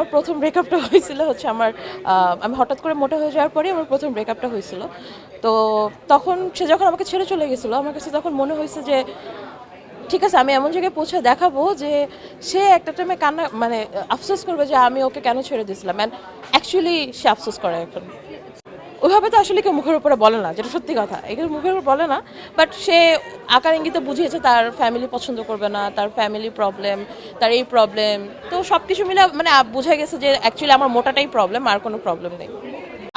আমার প্রথম ব্রেকআপটা হয়েছিল হচ্ছে আমার আমি হঠাৎ করে মোটা হয়ে যাওয়ার পরে আমার প্রথম ব্রেকআপটা হয়েছিল। তো তখন সে যখন আমাকে ছেড়ে চলে গেছিল, আমার কাছে তখন মনে হয়েছে যে, ঠিক আছে, আমি এমন জায়গায় পৌঁছে দেখাবো যে সে একটা টাইমে কান্না মানে আফসোস করবে যে আমি ওকে কেন ছেড়ে দিয়েছিলাম। অ্যান্ড অ্যাকচুয়ালি সে আফসোস করে এখন। ওইভাবে তো আসলে কেউ মুখের উপরে বলে না, যেটা সত্যি কথা। এগুলো মুখের উপর বলে না বাট সে আকার ইঙ্গিতে বুঝিয়েছে তার ফ্যামিলি পছন্দ করবে না, তার ফ্যামিলি প্রবলেম তার এই প্রবলেম তো সব কিছু মিলে মানে বুঝে গেছে যে অ্যাকচুয়ালি আমার মোটাটাই প্রবলেম আর কোনো প্রবলেম নেই।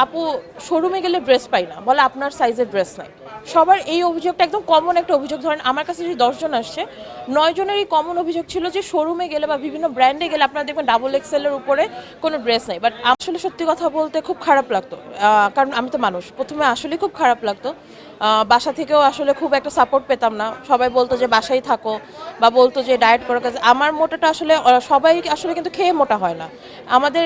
আপু শোরুমে গেলে ড্রেস পাই না। বলে আপনার সাইজের ড্রেস নাই। সবার এই অভিযোগটা একদম কমন একটা অভিযোগ। ধরেন, আমার কাছে যদি দশজন আসছে, নয় জনেরই কমন অভিযোগ ছিল যে শোরুমে গেলে বা বিভিন্ন ব্র্যান্ডে গেলে আপনারা দেখবেন ডাবল এক্সেলের উপরে কোনো ড্রেস নাই। বাট আসলে সত্যি কথা বলতে খুব খারাপ লাগতো। কারণ আমি তো মানুষ। প্রথমে আসলে খুব খারাপ লাগতো। বাসা থেকেও আসলে খুব একটা সাপোর্ট পেতাম না। সবাই বলতো যে বাসায় থাকো বা বলতো যে ডায়েট করার কাছে আমার মোটাটা আসলে সবাই আসলে কিন্তু খেয়ে মোটা হয় না। আমাদের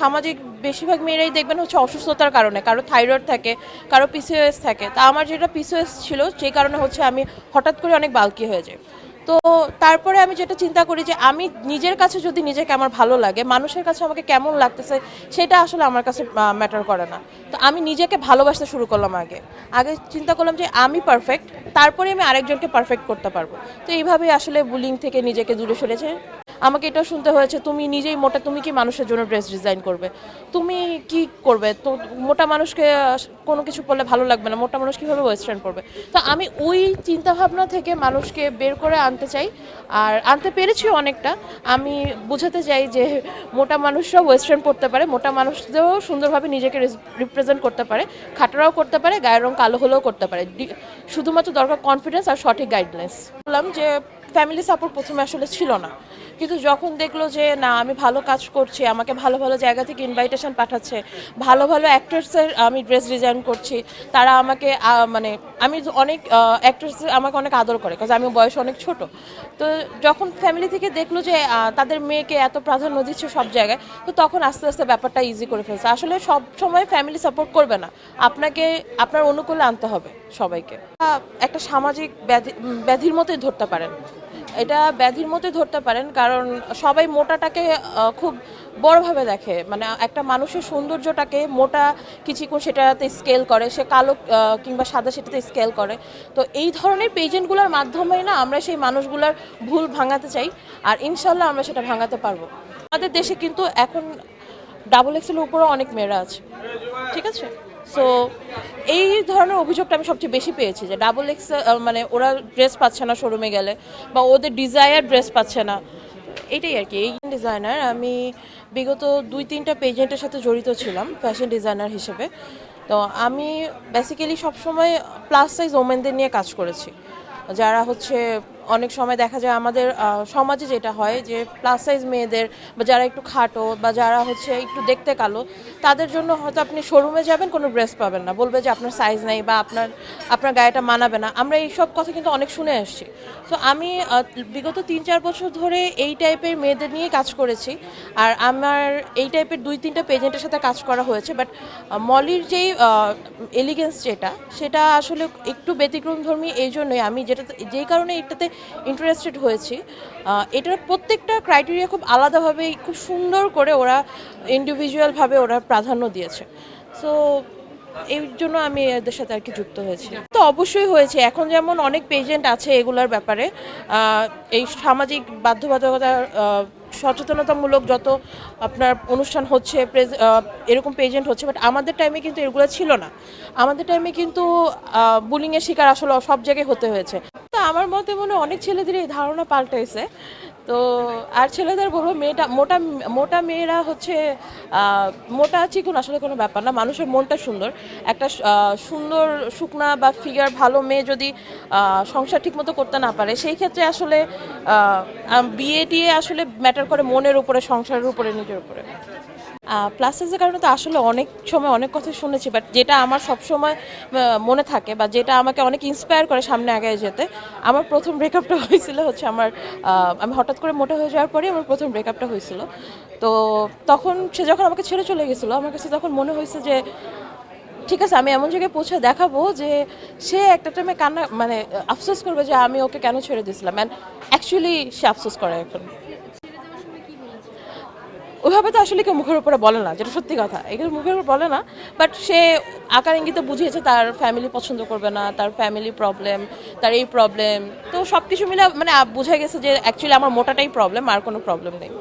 সামাজিক বেশিরভাগ মেয়েরাই দেখবেন হচ্ছে অসুস্থতার কারণে, কারও থাইরয়েড থাকে, কারও পিসিওএস থাকে, তা আমার যেটা পিসিওএস ছিল সেই কারণে হচ্ছে আমি হঠাৎ করে অনেক বালকি হয়ে যাই। তো তারপরে আমি যেটা চিন্তা করি যে আমি নিজের কাছে যদি নিজেকে আমার ভালো লাগে, মানুষের কাছে আমাকে কেমন লাগতেছে, সেটা আসলে আমার কাছে ম্যাটার করে না। তো আমি নিজেকে ভালোবাসতে শুরু করলাম আগে। আগে চিন্তা করলাম যে আমি পারফেক্ট তারপরে আমি আরেকজনকে পারফেক্ট করতে পারব। তো এইভাবেই আসলে বুলিং থেকে নিজেকে দূরে সরেছে। আমাকে এটাও শুনতে হয়েছে, তুমি নিজেই মোটা, তুমি কি মানুষের জন্য ড্রেস ডিজাইন করবে? তুমি কি করবে? তো মোটা মানুষকে কোনো কিছু পরলে ভালো লাগবে না, মোটা মানুষ কীভাবে ওয়েস্টার্ন পরবে? তো আমি ওই চিন্তাভাবনা থেকে মানুষকে বের করে আনতে চাই, আর আনতে পেরেছি অনেকটা। আমি বোঝাতে চাই যে মোটা মানুষরাও ওয়েস্টার্ন পরতে পারে, মোটা মানুষদেরও সুন্দরভাবে নিজেকে রিপ্রেজেন্ট করতে পারে, খাটোরাও করতে পারে, গায়ের রং কালো হলেও করতে পারে। শুধুমাত্র দরকার কনফিডেন্স আর সঠিক গাইডলাইন্স বললাম যে ফ্যামিলি সাপোর্ট প্রথমে আসলে ছিল না। কিন্তু যখন দেখল যে, না, আমি ভালো কাজ করছি, আমাকে ভালো ভালো জায়গা থেকে ইনভাইটেশন পাঠাচ্ছে, ভালো ভালো অ্যাক্টার্সের আমি ড্রেস ডিজাইন করছি, তারা আমাকে মানে আমি অনেক অ্যাক্টার্স আমাকে অনেক আদর করে, কারণ আমি বয়স অনেক ছোট। তো যখন ফ্যামিলি থেকে দেখল যে তাদের মেয়েকে এত প্রাধান্য দিচ্ছে সব জায়গায়, তো তখন আস্তে আস্তে ব্যাপারটা ইজি করে ফেলছে। আসলে সব সময় ফ্যামিলি সাপোর্ট করবে না। আপনাকে, আপনার অনুকূলে আনতে হবে সবাইকে। একটা সামাজিক ব্যাধি ব্যাধির মতোই ধরতে পারেন। এটা ব্যাধির মতোই ধরতে পারেন, কারণ সবাই মোটাটাকে খুব বড়ভাবে দেখে। মানে একটা মানুষের সৌন্দর্যটাকে মোটা কিছুক্ষণ সেটাতে স্কেল করে, সে কালো কিংবা সাদা সেটাতে স্কেল করে। তো এই ধরনের পেজেন্টগুলোর মাধ্যমেই না আমরা সেই মানুষগুলোর ভুল ভাঙাতে চাই, আর ইনশাল্লাহ আমরা সেটা ভাঙাতে পারব। আমাদের দেশে কিন্তু এখন ডাবল এক্সেলের উপরেও অনেক মেয়েরা আছে। ঠিক আছে? সো এই ধরনের অভিযোগটা আমি সবচেয়ে বেশি পেয়েছি যে ডাবল এক্স মানে ওরা ড্রেস পাচ্ছে না শোরুমে গেলে বা ওদের ডিজায়ার ড্রেস পাচ্ছে না। এটাই আর কি, এই ডিজাইনার আমি বিগত দুই তিনটা পেজেন্টের সাথে জড়িত ছিলাম ফ্যাশন ডিজাইনার হিসেবে। তো আমি বেসিক্যালি সবসময় প্লাস সাইজ ওমেনদের নিয়ে কাজ করেছি। যারা হচ্ছে অনেক সময় দেখা যায় আমাদের সমাজে যেটা হয় যে প্লাস সাইজ মেয়েদের বা যারা একটু খাটো বা যারা হচ্ছে একটু দেখতে কালো, তাদের জন্য হয়তো আপনি শোরুমে যাবেন, কোনো ড্রেস পাবেন না। বলবে যে আপনার সাইজ নেই বা আপনার আপনার গায়েটা মানাবে না। আমরা এই সব কথা কিন্তু অনেক শুনে আসছি। তো আমি বিগত তিন চার বছর ধরে এই টাইপের মেয়েদের নিয়ে কাজ করেছি। আর আমার এই টাইপের দুই তিনটা পেজেন্টের সাথে কাজ করা হয়েছে। বাট মলির যেই এলিগেন্স যেটা, সেটা আসলে একটু ব্যতিক্রম ধর্মী এই জন্যই আমি যেটা যেই কারণে এটাতে ইন্টারেস্টেড হয়েছি। এটার প্রত্যেকটা ক্রাইটেরিয়া খুব আলাদাভাবে খুব সুন্দর করে ওরা ইন্ডিভিজুয়ালভাবে ওরা প্রাধান্য দিয়েছে। সো এই জন্য আমি এদের সাথে আর কি যুক্ত হয়েছি। তো অবশ্যই হয়েছে। এখন যেমন অনেক পেজেন্ট আছে এগুলার ব্যাপারে। এই সামাজিক বাধ্যবাধকতার আহ, সচেতনতামূলক যত আপনার অনুষ্ঠান হচ্ছে এরকম পেজেন্ট হচ্ছে বাট আমাদের টাইমে কিন্তু এগুলো ছিল না। আমাদের টাইমে কিন্তু বুলিংয়ের শিকার আসলে সব জায়গায় হতে হয়েছে। তো আমার মতে মনে অনেক ছেলেদের এই ধারণা পাল্টাইছে। তো আর ছেলেদের বলব মেয়েটা, মোটা মোটা মেয়েরা হচ্ছে মোটা চিকুন আসলে কোনো ব্যাপার না। মানুষের মনটা সুন্দর। একটা সুন্দর, শুকনা বা ফিগার ভালো মেয়ে যদি সংসার ঠিকমতো করতে না পারে, সেই ক্ষেত্রে আসলে বিয়ে টিয়ে আসলে ম্যাটার করে মনের উপরে, সংসারের উপরে, নিজের উপরে। প্লাস সাইজের কারণে তো আসলে অনেক সময় অনেক কথা শুনেছি বাট যেটা আমার সব সময় মনে থাকে বা যেটা আমাকে অনেক ইন্সপায়ার করে সামনে আগে যেতে, আমার প্রথম ব্রেকআপটা হয়েছিল হচ্ছে আমার আমি হঠাৎ করে মোটা হয়ে যাওয়ার পরে আমার প্রথম ব্রেকআপটা হয়েছিল। তো তখন সে যখন আমাকে ছেড়ে চলে গেছিল, আমার কাছে তখন মনে হয়েছে যে, ঠিক আছে, আমি এমন জায়গায় পৌঁছে দেখাবো যে, সে একটা টাইমে কান্না মানে আফসোস করবে যে আমি ওকে কেন ছেড়ে দিয়েছিলাম। অ্যান্ড অ্যাকচুয়ালি সে আফসোস করে এখন। ওইভাবে তো আসলে কেউ মুখের উপরে বলে না, যেটা সত্যি কথা। এগুলো মুখের উপর বলে না বাট সে আকার ইঙ্গিতে বুঝিয়েছে তার ফ্যামিলি পছন্দ করবে না, তার ফ্যামিলি প্রবলেম তার এই প্রবলেম তো সব কিছু মিলে মানে বুঝে গেছে যে অ্যাকচুয়ালি আমার মোটাটাই প্রবলেম আর কোনো প্রবলেম নেই।